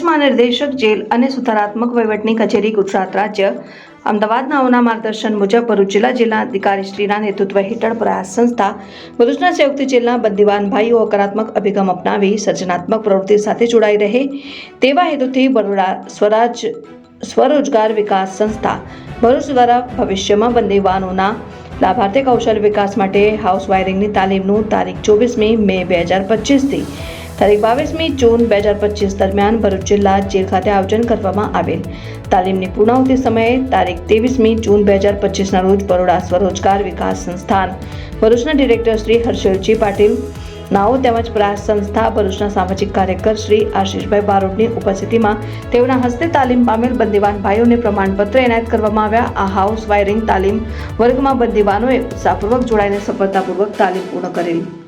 મહાનિર્દેશક જેલ અને સુધારાત્મક વહીવટની કચેરી ગુજરાત રાજ્ય અમદાવાદના આવના માર્ગદર્શન મુજબ ભરૂચ જિલ્લા જિલ્લા અધિકારીશ્રીના નેતૃત્વ હેઠળ પ્રયાસ સંસ્થા ભરૂચના સંયુક્ત જેલના બંદીવાન ભાઈઓ હકારાત્મક અભિગમ અપનાવી સર્જનાત્મક પ્રવૃત્તિ સાથે જોડાઈ રહે તેવા હેતુથી બરોડા સ્વરાજ સ્વરોજગાર વિકાસ સંસ્થા ભરૂચ દ્વારા ભવિષ્યમાં બંદીવાનોના લાભાર્થી કૌશલ્ય વિકાસ માટે હાઉસ વાયરિંગની તાલીમનું તારીખ ચોવીસમી મે બે હજાર પચીસથી તારીખ બાવીસમી જૂન બે હજાર પચીસ દરમિયાન ભરૂચ જિલ્લા જેલ ખાતે આયોજન કરવામાં આવેલ. તાલીમની પૂર્ણાહુતિ સમયે તારીખ ત્રેવીસમી જૂન બે હજાર પચીસના રોજ બરોડા સ્વરોજગાર વિકાસ સંસ્થાન. ભરૂચના ડિરેક્ટર શ્રી હર્ષલજી પાટીલ, નાઓ તેમજ પ્રયાસ સંસ્થા ભરૂચના સામાજિક કાર્યકર શ્રી આશીષભાઈ બારોટની ઉપસ્થિતિમાં તેઓના હસ્તે તાલીમ પામેલ બંદીવાન ભાઈઓને પ્રમાણપત્ર એનાયત કરવામાં આવ્યા. આ હાઉસ વાયરિંગ તાલીમ વર્ગમાં બંદીવાનોએ ઉત્સાહપૂર્વક જોડાઈને સફળતાપૂર્વક તાલીમ પૂર્ણ કરેલી.